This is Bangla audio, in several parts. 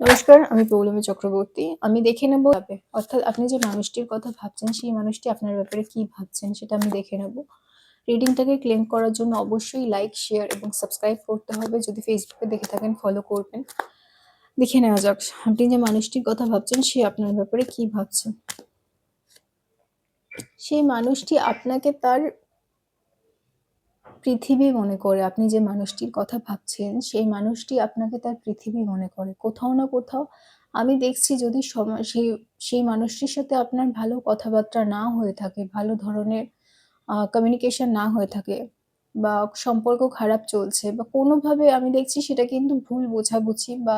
নমস্কার, আমি পৌলমী চক্রবর্তী। আমি দেখে নেব অর্থাৎ আপনি যে মানুষটির কথা ভাবছেন, সেই মানুষটি আপনার ব্যাপারে কি ভাবছেন, সেটা আমি দেখে নেব। রিডিংটাকে ক্লেম করার জন্য অবশ্যই লাইক, শেয়ার এবং সাবস্ক্রাইব করতে হবে। যদি ফেসবুকে দেখে থাকেন, ফলো করবেন। দেখে নেওয়া যাক, আপনি যে মানুষটির কথা ভাবছেন, সে আপনার ব্যাপারে কি ভাবছেন সেই মানুষটি আপনাকে তার পৃথিবী মনে করে, আপনি যে মানুষটির কথা ভাবছেন, সেই মানুষটি আপনাকে তার পৃথিবী মনে করে। কোথাও না কোথাও আমি দেখছি যদি সেই সেই মানুষটির সাথে আপনার ভালো কথাবার্তা না হয়ে থাকে, ভালো ধরনের কমিউনিকেশন না হয়ে থাকে বা সম্পর্ক খারাপ চলছে বা কোনোভাবে আমি দেখছি সেটা কিন্তু ভুল বোঝাবুঝি বা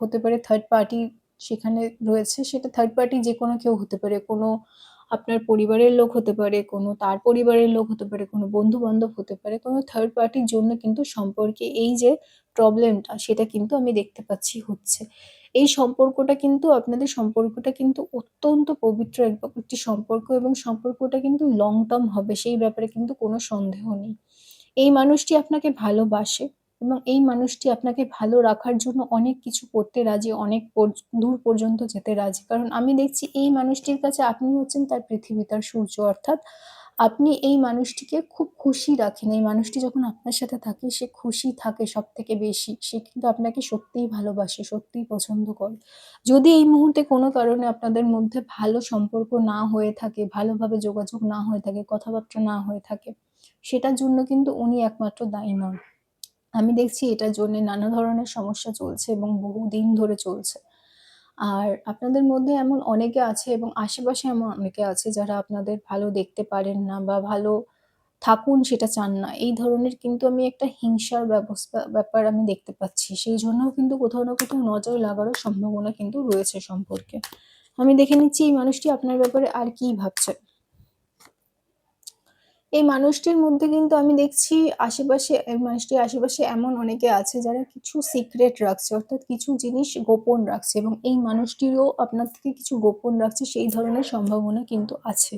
হতে পারে থার্ড পার্টি সেখানে রয়েছে, সেটা থার্ড পার্টি যে কোনো কেউ হতে পারে, কোনো আপনার পরিবারের লোক হতে পারে, কোনো তার পরিবারের লোক হতে পারে, কোনো বন্ধু বান্ধব হতে পারে, কোনো থার্ড পার্টির জন্য কিন্তু সম্পর্কে এই যে প্রবলেমটা সেটা কিন্তু আমি দেখতে পাচ্ছি হচ্ছে। এই সম্পর্কটা কিন্তু, আপনাদের সম্পর্কটা কিন্তু অত্যন্ত পবিত্র একটি সম্পর্ক এবং সম্পর্কটা কিন্তু লং টার্ম হবে, সেই ব্যাপারে কিন্তু কোনো সন্দেহ নেই। এই মানুষটি আপনাকে ভালোবাসে এবং এই মানুষটি আপনাকে ভালো রাখার জন্য অনেক কিছু করতে রাজি, অনেক দূর পর্যন্ত যেতে রাজি। কারণ আমি দেখছি এই মানুষটির কাছে আপনি হচ্ছেন তার পৃথিবী তার সূর্য, অর্থাৎ আপনি এই মানুষটিকে খুব খুশি রাখেন। এই মানুষটি যখন আপনার সাথে থাকে, সে খুশি থাকে সব থেকে বেশি। সে কিন্তু আপনাকে সত্যিই ভালোবাসে, সত্যিই পছন্দ করে। যদি এই মুহূর্তে কোনো কারণে আপনাদের মধ্যে ভালো সম্পর্ক না হয়ে থাকে, ভালোভাবে যোগাযোগ না হয়ে থাকে, কথাবার্তা না হয়ে থাকে, সেটার জন্য কিন্তু উনি একমাত্র দায়ী নন। আমি দেখছি এটার জন্য নানা ধরনের সমস্যা চলছে এবং বহুদিন ধরে চলছে। আর আপনাদের মধ্যে এমন অনেকে আছে এবং আশেপাশে এমন অনেকে আছে যারা আপনাদের ভালো দেখতে পারেন না বা ভালো থাকুন সেটা চান না। এই ধরনের কিন্তু আমি একটা হিংসার ব্যবস্থা, ব্যাপার আমি দেখতে পাচ্ছি। সেই জন্যও কিন্তু কোথাও না কোথাও নজর লাগারও সম্ভাবনা কিন্তু রয়েছে সম্পর্কে। আমি দেখে নিচ্ছি এই মানুষটি আপনার ব্যাপারে আর কি ভাবছে। এই মানুষটির মধ্যে কিন্তু আমি দেখছি আশেপাশে, এই মানুষটির আশেপাশে এমন অনেকে আছে যারা কিছু সিক্রেট রাখছে, অর্থাৎ কিছু জিনিস গোপন রাখছে এবং এই মানুষটিরও আপনার থেকে কিছু গোপন রাখছে, সেই ধরনের সম্ভাবনা কিন্তু আছে।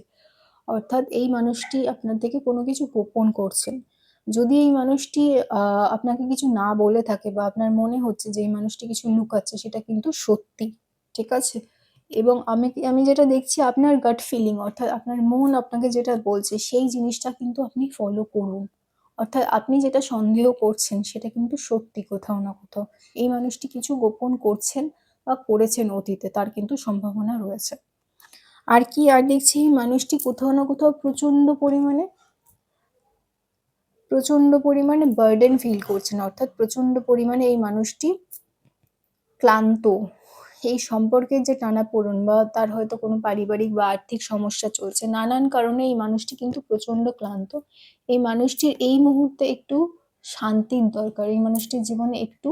অর্থাৎ এই মানুষটি আপনার থেকে কোনো কিছু গোপন করছেন যদি এই মানুষটি আপনাকে কিছু না বলে থাকে বা আপনার মনে হচ্ছে যে এই মানুষটি কিছু লুকাচ্ছে, সেটা কিন্তু সত্যি, ঠিক আছে? এবং আমি আমি যেটা দেখছি আপনার গাট ফিলিং অর্থাৎ আপনার মন আপনাকে যেটা বলছে, সেই জিনিসটা কিন্তু আপনি ফলো করুন। অর্থাৎ আপনি যেটা সন্দেহ করছেন, সেটা কিন্তু সত্যি কোথাও না কোথাও। এই মানুষটি কিছু গোপন করছেন বা করেছেন অতীতে, তার কিন্তু সম্ভাবনা রয়েছে। আর কি, আর দেখছি এই মানুষটি কোথাও না কোথাও প্রচণ্ড পরিমাণে প্রচণ্ড পরিমাণে বার্ডেন ফিল করছেন। অর্থাৎ প্রচণ্ড পরিমাণে এই মানুষটি ক্লান্ত। এই সম্পর্কের যে টানাপোড়েন বা তার হয়তো কোনো পারিবারিক বা আর্থিক সমস্যা চলছে, নানান কারণে এই মানুষটি কিন্তু প্রচণ্ড ক্লান্ত। এই মানুষটির এই মুহূর্তে একটু শান্তির দরকার, এই মানুষটির জীবনে একটু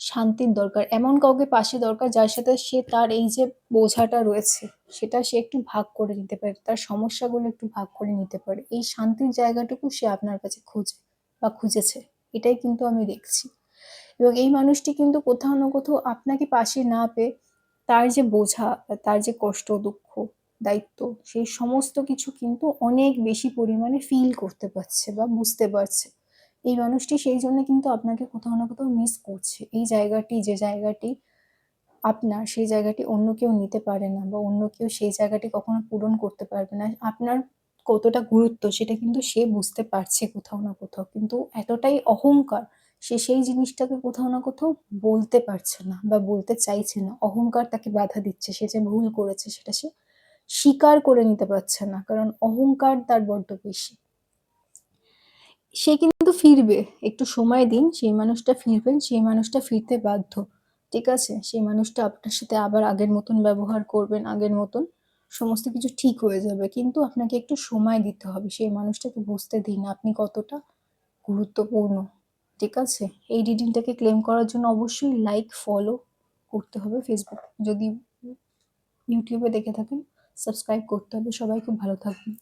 শান্তির দরকার। এমন কাউকে পাশে দরকার যার সাথে সে তার এই যে বোঝাটা রয়েছে, সেটা সে একটু ভাগ করে নিতে পারে, তার সমস্যাগুলো একটু ভাগ করে নিতে পারে। এই শান্তির জায়গাটুকু সে আপনার কাছে খুঁজে বা খুঁজেছে, এটাই কিন্তু আমি দেখছি। এবং এই মানুষটি কিন্তু কোথাও না কোথাও আপনাকে পাশে না পেয়ে তার যে বোঝা, তার যে কষ্ট, দুঃখ, দায়িত্ব, সেই সমস্ত কিছু কিন্তু অনেক বেশি পরিমাণে ফিল করতে পারছে বা বুঝতে পারছে। এই মানুষটি সেই জন্য কিন্তু আপনাকে কোথাও না কোথাও মিস করছে। এই জায়গাটি, যে জায়গাটি আপনার, সেই জায়গাটি অন্য কেউ নিতে পারে না বা অন্য কেউ সেই জায়গাটি কখনো পূরণ করতে পারবে না। আপনার কতটা গুরুত্ব সেটা কিন্তু সে বুঝতে পারছে কোথাও না কোথাও। কিন্তু এতটাই অহংকার সে সেই জিনিসটাকে কোথাও না কোথাও বলতে পারছে না বা বলতে চাইছে না। অহংকার তাকে বাধা দিচ্ছে। সে যে ভুল করেছে সেটা সে স্বীকার করে নিতে পারছে না, কারণ অহংকার তার বড্ড বেশি। সে কিন্তু ফিরবে। একটু সময় দিন, সেই মানুষটা ফিরবেন, সেই মানুষটা ফিরতে বাধ্য। ঠিক আছে? সেই মানুষটা আপনার সাথে আবার আগের মতন ব্যবহার করবেন, আগের মতন সমস্ত কিছু ঠিক হয়ে যাবে। কিন্তু আপনাকে একটু সময় দিতে হবে। সেই মানুষটাকে বুঝতে দিন আপনি কতটা গুরুত্বপূর্ণ। ঠিক আছে? এই রিডিংটাকে ক্লেম করার জন্য অবশ্যই লাইক ফলো করতে হবে ফেসবুক যদি ইউটিউবে দেখে থাকেন সাবস্ক্রাইব করতে হবে। সবাই খুব ভালো থাকবেন।